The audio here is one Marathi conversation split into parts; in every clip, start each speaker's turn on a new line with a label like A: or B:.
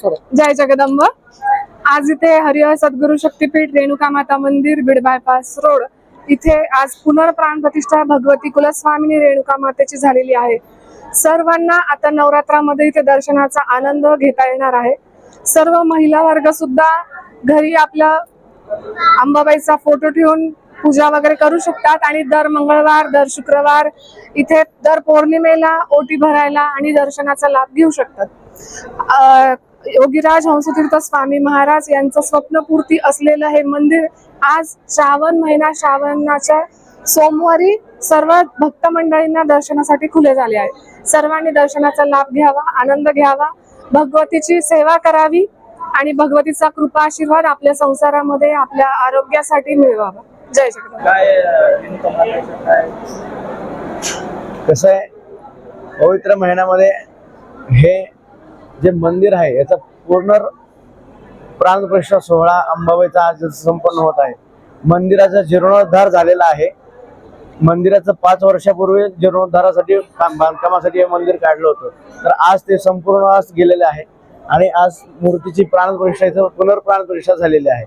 A: जय जगदंब. आज इथे हरिहर सद्गुरु शक्तीपीठ रेणुका माता मंदिर बीड बायपास रोड. इथे आज पुनर्प्राण प्रतिष्ठा भगवती कुलस्वामिनी रेणुका मातेची झालेली आहे. सर्वांना आता नवरात्रामध्ये इथे दर्शनाचा आनंद घेता येणार आहे. सर्व महिला वर्ग सुद्धा घरी आपला अंबाबाईचा फोटो ठेवून पूजा वगैरे करू शकतात आणि दर मंगळवार दर शुक्रवार इथे दर पौर्णिमेला ओटी भरायला आणि दर्शनाचा लाभ घेऊ शकतात. योगीराज हंसतीर्थ स्वामी महाराज यांचं स्वप्नपूर्ती असलेलं हे मंदिर आज श्रावण महिना श्रावणाच्या सोमवारी सर्व भक्त मंडळींना दर्शनासाठी खुले झाले आहे. सर्वांनी दर्शनाचा लाभ घ्यावा आनंद घ्यावा भगवतीची सेवा करावी आणि भगवतीचा कृपा आशीर्वाद आपल्या संसारामध्ये आपल्या आरोग्यासाठी मिळवावा. जय
B: काय?
C: कसं आहे? पवित्र महिन्यामध्ये हे जे मंदिर आहे याचा पूर्ण प्राणप्रतिष्ठा सोहळा अंबाबाईचा आज संपन्न होत आहे. मंदिराचा जीर्णोद्धार झालेला आहे. मंदिराचं पाच वर्षापूर्वी जीर्णोद्धारासाठी काम बांधकामासाठी हे मंदिर काढलं होतं. तर आज ते संपूर्ण आज गेलेले आहे. आणि आज मूर्तीची प्राणप्रतिष्ठा इथं पुनर्प्राणप्रतिष्ठा झालेली आहे.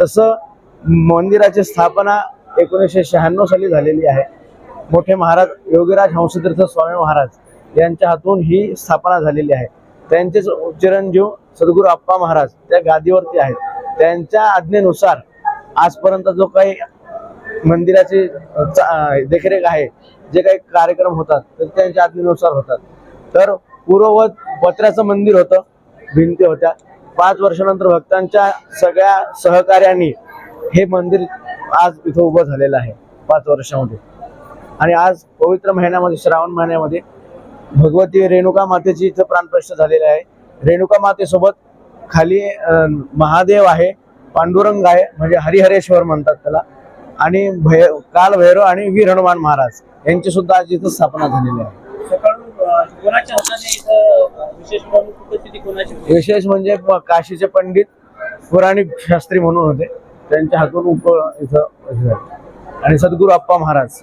C: तसं मंदिराची स्थापना एकोणीसशे शहाण्णव साली झालेली आहे. मोठे महाराज योगीराज हंसतीर्थ स्वामी महाराज यांच्या हातून ही स्थापना झालेली आहे. त्यांचेच चिरंजीव सद्गुरू आप्पा महाराज त्या गादीवरती आहेत. त्यांच्या आज्ञेनुसार आजपर्यंत जो काही मंदिराची चा- देखरेख आहे जे काही कार्यक्रम होतात तर त्यांच्या आज्ञेनुसार होतात. तर पूर्ववत पत्र्याचं मंदिर होतं भिंती होत्या. पाच वर्षानंतर भक्तांच्या सगळ्या सहकार्याने हे मंदिर आज इथं उभं झालेलं आहे पाच वर्षामध्ये. आणि आज पवित्र महिन्यामध्ये श्रावण महिन्यामध्ये भगवती रेणुका मातेची इथं प्राणप्रतिष्ठा झालेली आहे. रेणुका मातेसोबत खाली महादेव आहे पांडुरंग आहे म्हणजे हरिहरेश्वर म्हणतात त्याला. आणि भै काल भैरव आणि वीर हनुमान महाराज यांची सुद्धा आज इथं स्थापना झालेली आहे.
B: विशेष
C: म्हणजे काशीचे पंडित पुराणिक शास्त्री म्हणून होते. त्यांच्या हातून उप इथं. आणि सद्गुरू अप्पा महाराज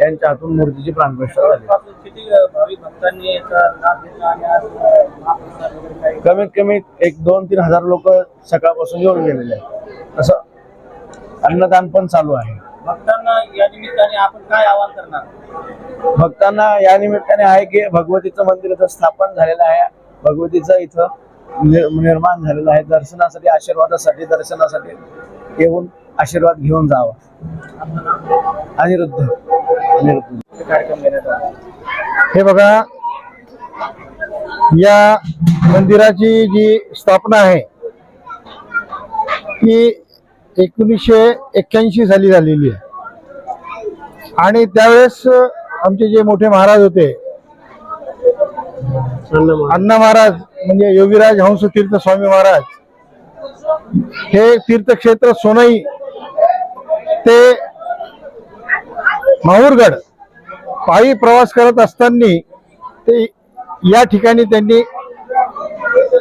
C: यांच्या हातून मूर्तीची प्राणप्रतिष्ठा झाली.
B: किती भाविक भक्तांनी याचा लाभ घेतला आणि आज अं, महाप्रसाद वगैरे काही
C: कमीत कमी एक दोन तीन हजार लोक सकाळपासून येऊन गेलेले आहेत. असं अन्नदान पण चालू आहे.
B: भक्तांना या निमित्ताने आपण काय आवाहन करणार?
C: भक्तांना या निमित्ताने आहे की भगवतीचं मंदिर इथं स्थापन झालेलं आहे. भगवतीचं इथं निर्माण झालेलं आहे. दर्शनासाठी आशीर्वादासाठी दर्शनासाठी येऊन आशीर्वाद घेऊन जावा. अनिरुद्ध. अनिरुद्ध.
B: कार्यक्रम घेण्यात आला.
D: हे बघा. या मंदिराची जी स्थापना आहे ती एकोणीसशे एक्क्याऐंशी साली झालेली आहे. आणि त्यावेळेस आमचे जे मोठे महाराज होते अण्णा महाराज. म्हणजे योगीराज हंस तीर्थ स्वामी महाराज हे तीर्थक्षेत्र सोनई ते माहूरगड पायी प्रवास करत असताना ते या ठिकाणी त्यांनी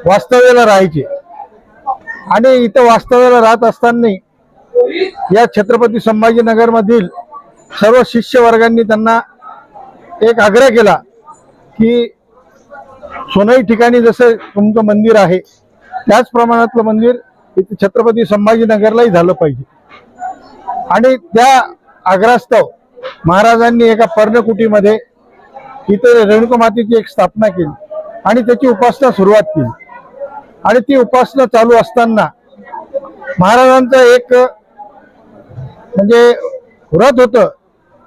D: वास्तव्याला राहायचे. आणि इथं वास्तव्याला राहत असताना या छत्रपती संभाजीनगरमधील सर्व शिष्यवर्गांनी त्यांना एक आग्रह केला की सोनई ठिकाणी जसं तुमचं मंदिर आहे त्याच प्रमाणातलं मंदिर इथे छत्रपती संभाजीनगरलाही झालं पाहिजे. आणि त्या आग्रहास्तव महाराजांनी एका पर्णकुटीमध्ये इथे रेणुका मातेची एक स्थापना केली आणि त्याची उपासना सुरुवात केली. आणि ती उपासना चालू असताना महाराजांचा एक म्हणजे व्रत होतं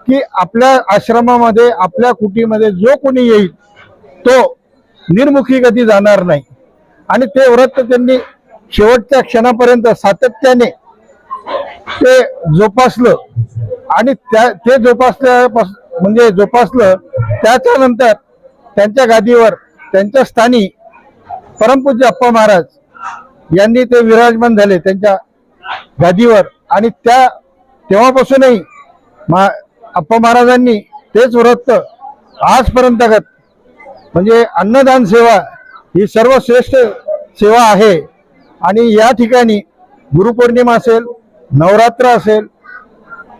D: की आपल्या आश्रमामध्ये आपल्या कुटीमध्ये जो कोणी येईल तो निर्मुखी कधी जाणार नाही. आणि ते व्रत त्यांनी शेवटच्या क्षणापर्यंत सातत्याने ते जोपासलं. आणि त्या ते जोपासल्या म्हणजे जोपासलं त्याच्यानंतर त्यांच्या गादीवर त्यांच्या स्थानी परमपूज्य अप्पा महाराज यांनी ते विराजमान झाले त्यांच्या गादीवर. आणि त्या तेव्हापासूनही मा अप्पा महाराजांनी तेच व्रत आजपर्यंत म्हणजे अन्नदान सेवा ही सर्वश्रेष्ठ सेवा आहे. आणि या ठिकाणी गुरुपौर्णिमा असेल नवरात्र असेल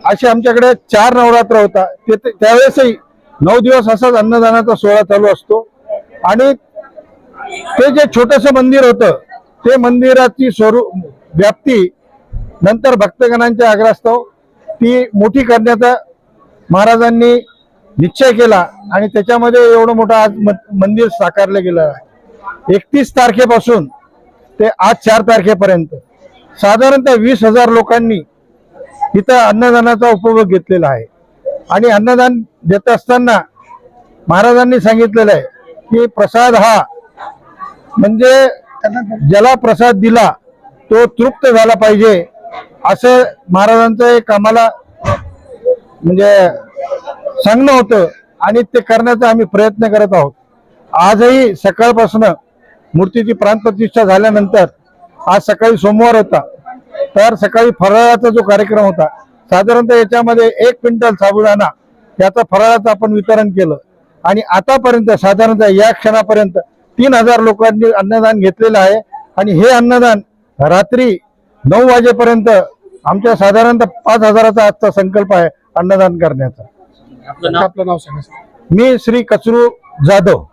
D: असे आमच्याकडे चार नवरात्र होता. ते ते- त्यावेळेसही नऊ दिवस असाच अन्नदानाचा सोहळा चालू असतो. आणि ते जे छोटस मंदिर होतं ते मंदिराची स्वरूप व्याप्ती नंतर भक्तगणांच्या आग्रहास्तव ती मोठी करण्याचा महाराजांनी निश्चय केला आणि त्याच्यामध्ये एवढं मोठं आज म- मंदिर साकारलं गेलं आहे. एकतीस तारखेपासून ते आज चार तारखेपर्यंत. साधारणतः वीस हजार लोकांनी इथं अन्नदानाचा उपभोग घेतलेला आहे. आणि अन्नदान देत असताना महाराजांनी सांगितलेलं आहे की प्रसाद हा म्हणजे ज्याला प्रसाद दिला तो तृप्त झाला पाहिजे असं महाराजांचं एक आम्हाला म्हणजे सांगणं होतं आणि ते करण्याचा आम्ही प्रयत्न करत आहोत. आजही सकाळपासून मूर्तीची प्राणप्रतिष्ठा झाल्यानंतर आज सकाळी सोमवार होता. तर सकाळी फराळाचा जो कार्यक्रम होता साधारणतः याच्यामध्ये एक क्विंटल साबुदाणा याचा फराळाचं आपण वितरण केलं. आणि आतापर्यंत साधारणतः या क्षणापर्यंत तीन हजार लोकांनी अन्नदान घेतलेलं आहे. आणि हे अन्नदान रात्री नऊ वाजेपर्यंत आमच्या साधारणतः पाच हजाराचा आजचा संकल्प आहे अन्नदान करण्याचा.
B: आपलं नाव?
A: आपलं नाव सांगा
D: मी श्री कचरू जाधव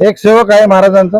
D: एक सेवक आहे महाराजांचा.